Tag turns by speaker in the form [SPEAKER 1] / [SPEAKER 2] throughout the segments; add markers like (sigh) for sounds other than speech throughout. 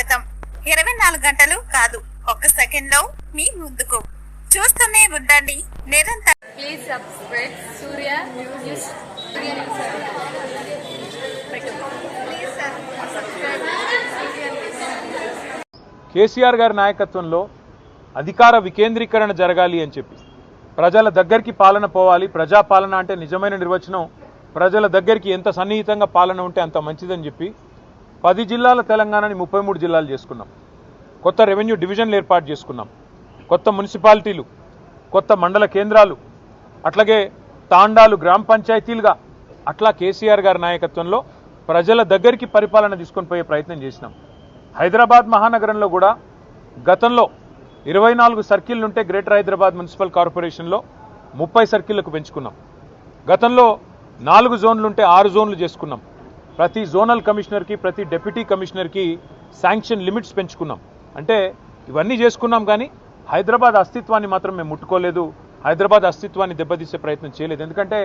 [SPEAKER 1] స్వాగతం. ఇరవై నాలుగు గంటలు కాదు ఒక్క సెకండ్లో మీ ముందుకు. చూస్తూనే ఉండండి నిరంతరం
[SPEAKER 2] subscribe Surya News.
[SPEAKER 3] కేసీఆర్ గారి నాయకత్వంలో అధికార వికేంద్రీకరణ జరగాలి అని చెప్పి. ప్రజల దగ్గరికి పాలన పోవాలి. ప్రజాపాలన అంటే నిజమైన నిర్వచనం. ప్రజల దగ్గరికి ఎంత సన్నిహితంగా పాలన ఉంటే అంత మంచిదని చెప్పి పది జిల్లాల తెలంగాణని ముప్పై మూడు జిల్లాలు చేసుకున్నాం. కొత్త రెవెన్యూ డివిజన్లు ఏర్పాటు చేసుకున్నాం. కొత్త మున్సిపాలిటీలు కొత్త మండల కేంద్రాలు అట్లాగే తాండాలు గ్రామ పంచాయతీలుగా అట్లా కేసీఆర్ గారి నాయకత్వంలో ప్రజల దగ్గరికి పరిపాలన తీసుకొని పోయే ప్రయత్నం చేసినాం. హైదరాబాద్ మహానగరంలో కూడా గతంలో ఇరవై నాలుగు సర్కిల్ ఉంటే గ్రేటర్ హైదరాబాద్ మున్సిపల్ కార్పొరేషన్లో ముప్పై సర్కిళ్ళకు పెంచుకున్నాం. గతంలో నాలుగు జోన్లుంటే ఆరు జోన్లు చేసుకున్నాం. ప్రతి జోనల్ కమిషనర్కి ప్రతి డెప్యూటీ కమిషనర్కి శాంక్షన్ లిమిట్స్ పెంచుకున్నాం. అంటే ఇవన్నీ చేసుకున్నాం కానీ హైదరాబాద్ అస్తిత్వాన్ని మాత్రం మేము ముట్టుకోలేదు. హైదరాబాద్ అస్తిత్వాన్ని దెబ్బతీసే ప్రయత్నం చేయలేదు. ఎందుకంటే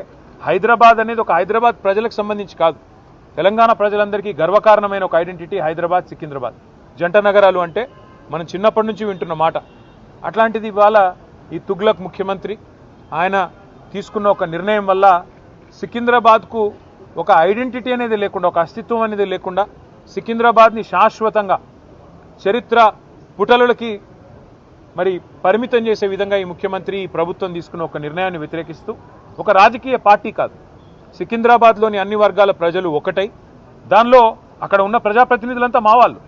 [SPEAKER 3] హైదరాబాద్ అనేది ఒక హైదరాబాద్ ప్రజలకు సంబంధించి కాదు. తెలంగాణ ప్రజలందరికీ గర్వకారణమైన ఒక ఐడెంటిటీ హైదరాబాద్ సికింద్రాబాద్. జంట నగరాలు అంటే మనం చిన్నప్పటి నుంచి వింటున్న మాట. అట్లాంటిది ఇవాళ ఈ తుగ్లక్ ముఖ్యమంత్రి ఆయన తీసుకున్న ఒక నిర్ణయం వల్ల సికింద్రాబాద్కు ఒక ఐడెంటిటీ అనేది లేకుండా ఒక అస్తిత్వం అనేది లేకుండా సికింద్రాబాద్ని శాశ్వతంగా చరిత్ర పుటలకి మరి పరిమితం చేసే విధంగా ఈ ముఖ్యమంత్రి ఈ ప్రభుత్వం తీసుకున్న ఒక నిర్ణయాన్ని వ్యతిరేకిస్తూ ఒక రాజకీయ పార్టీ కాదు. సికింద్రాబాద్లోని అన్ని వర్గాల ప్రజలు ఒకటై దానిలో అక్కడ ఉన్న ప్రజాప్రతినిధులంతా మా వాళ్ళు.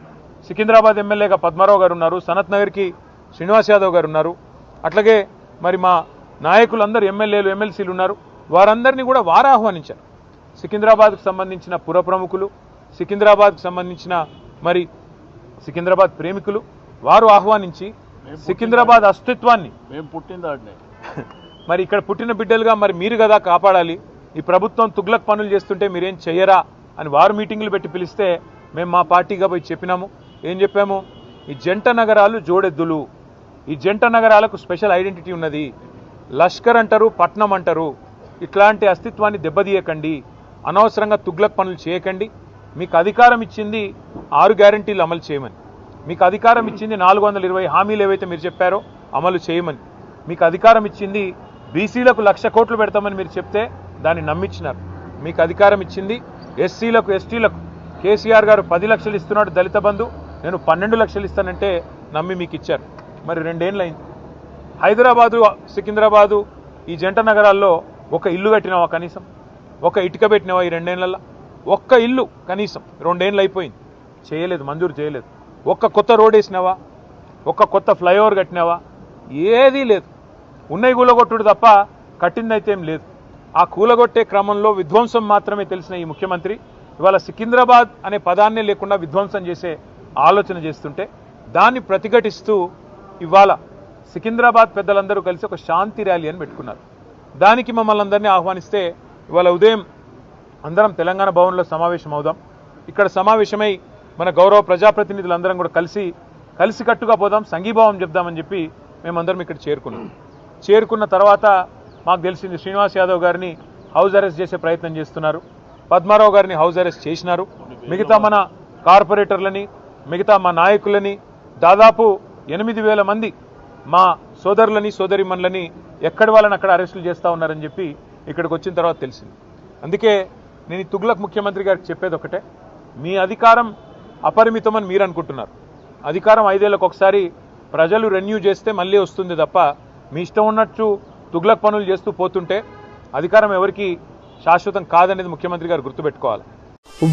[SPEAKER 3] సికింద్రాబాద్ ఎమ్మెల్యేగా పద్మారావు గారు ఉన్నారు సనత్ నగర్కి శ్రీనివాస్ యాదవ్ గారు ఉన్నారు. అట్లాగే మరి మా నాయకులందరూ ఎమ్మెల్యేలు ఎమ్మెల్సీలు ఉన్నారు. వారందరినీ కూడా వారు ఆహ్వానించారు. సికింద్రాబాద్కు సంబంధించిన పుర ప్రముఖులు సికింద్రాబాద్కు సంబంధించిన మరి సికింద్రాబాద్ ప్రేమికులు వారు ఆహ్వానించి సికింద్రాబాద్ అస్తిత్వాన్ని
[SPEAKER 4] మేము పుట్టింది ఆడనే (laughs)
[SPEAKER 3] మరి ఇక్కడ పుట్టిన బిడ్డలుగా మరి మీరు కదా కాపాడాలి. ఈ ప్రభుత్వం తుగ్లక్ పనులు చేస్తుంటే మీరేం చెయ్యరా అని వారు మీటింగులు పెట్టి పిలిస్తే మేము మా పార్టీగా పోయి చెప్పినాము. ఏం చెప్పాము? ఈ జంట నగరాలు జోడెద్దులు. ఈ జంట నగరాలకు స్పెషల్ ఐడెంటిటీ ఉన్నది. లష్కర్ అంటారు పట్నం అంటారు. ఇట్లాంటి అస్తిత్వాన్ని దెబ్బతీయకండి. అనవసరంగా తుగ్లక్ పనులు చేయకండి. మీకు అధికారం ఇచ్చింది ఆరు గ్యారంటీలు అమలు చేయమని. మీకు అధికారం ఇచ్చింది నాలుగు వందల ఇరవై హామీలు ఏవైతే మీరు చెప్పారో అమలు చేయమని. మీకు అధికారం ఇచ్చింది బీసీలకు లక్ష కోట్లు పెడతామని మీరు చెప్తే దాన్ని నమ్మించినారు. మీకు అధికారం ఇచ్చింది ఎస్సీలకు ఎస్టీలకు. కేసీఆర్ గారు పది లక్షలు ఇస్తున్నాడు దళిత బంధు. నేను పన్నెండు లక్షలు ఇస్తానంటే నమ్మి మీకు ఇచ్చారు. మరి రెండేళ్ళు అయింది హైదరాబాదు సికింద్రాబాదు ఈ జంట నగరాల్లో ఒక ఇల్లు కట్టినావా కనీసం? ఒక ఇటుక పెట్టినావా ఈ రెండేళ్ళలో ఒక్క ఇల్లు కనీసం. రెండేళ్ళు అయిపోయింది. చేయలేదు మంజూరు చేయలేదు. ఒక్క కొత్త రోడ్ వేసినావా? ఒక్క కొత్త ఫ్లైఓవర్ కట్టినావా? ఏదీ లేదు. ఉన్నవి కూలగొట్టుడు తప్ప కట్టిందైతే ఏం లేదు. ఆ కూలగొట్టే క్రమంలో విధ్వంసం మాత్రమే తెలిసిన ఈ ముఖ్యమంత్రి ఇవాళ సికింద్రాబాద్ అనే పదాన్నే లేకుండా విధ్వంసం చేసే ఆలోచన చేస్తుంటే దాన్ని ప్రతిఘటిస్తూ ఇవాళ సికింద్రాబాద్ పెద్దలందరూ కలిసి ఒక శాంతి ర్యాలీ అని పెట్టుకున్నారు. దానికి మమ్మల్ని అందరినీ ఆహ్వానిస్తే ఇవాళ ఉదయం అందరం తెలంగాణ భవన్లో సమావేశం అవుదాం. ఇక్కడ సమావేశమై మన గౌరవ ప్రజాప్రతినిధులందరం కూడా కలిసి కలిసికట్టుగా పోదాం సంఘీభావం చెప్దామని చెప్పి మేమందరం ఇక్కడ చేరుకున్నాం. చేరుకున్న తర్వాత మాకు తెలిసింది శ్రీనివాస్ యాదవ్ గారిని హౌస్ అరెస్ట్ చేసే ప్రయత్నం చేస్తున్నారు. పద్మారావు గారిని హౌస్ అరెస్ట్ చేసినారు. మిగతా మన కార్పొరేటర్లని మిగతా మా నాయకులని దాదాపు ఎనిమిది వేల మంది మా సోదరులని సోదరిమన్లని ఎక్కడి వాళ్ళని అక్కడ అరెస్టులు చేస్తూ ఉన్నారని చెప్పి ఇక్కడికి వచ్చిన తర్వాత తెలిసింది. అందుకే నేను ఈ తుగ్లక్ ముఖ్యమంత్రి గారికి చెప్పేది ఒకటే మీ అధికారం అపరిమితమని మీరు అనుకుంటున్నారు. అధికారం ఐదేళ్ళకు ఒకసారి ప్రజలు రెన్యూ చేస్తే మళ్ళీ వస్తుంది తప్ప మీ ఇష్టం ఉన్నట్టు తుగ్లక్ పనులు చేస్తూ పోతుంటే అధికారం ఎవరికి శాశ్వతం కాదనేది ముఖ్యమంత్రి గారు గుర్తుపెట్టుకోవాలి.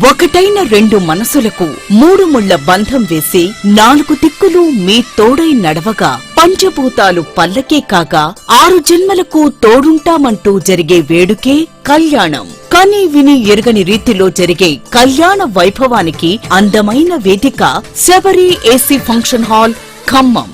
[SPEAKER 5] ఒకటైన రెండు మనసులకు మూడు ముళ్ళ బంధం వేసి నాలుగు దిక్కులు మీ తోడై నడవగా పంచభూతాలు పల్లకే కాక ఆరు జన్మలకు తోడుంటామంటూ జరిగే వేడుకే కళ్యాణం. కని విని ఎరుగని రీతిలో జరిగే కళ్యాణ వైభవానికి అందమైన వేదిక Sabari AC function hall Khammam.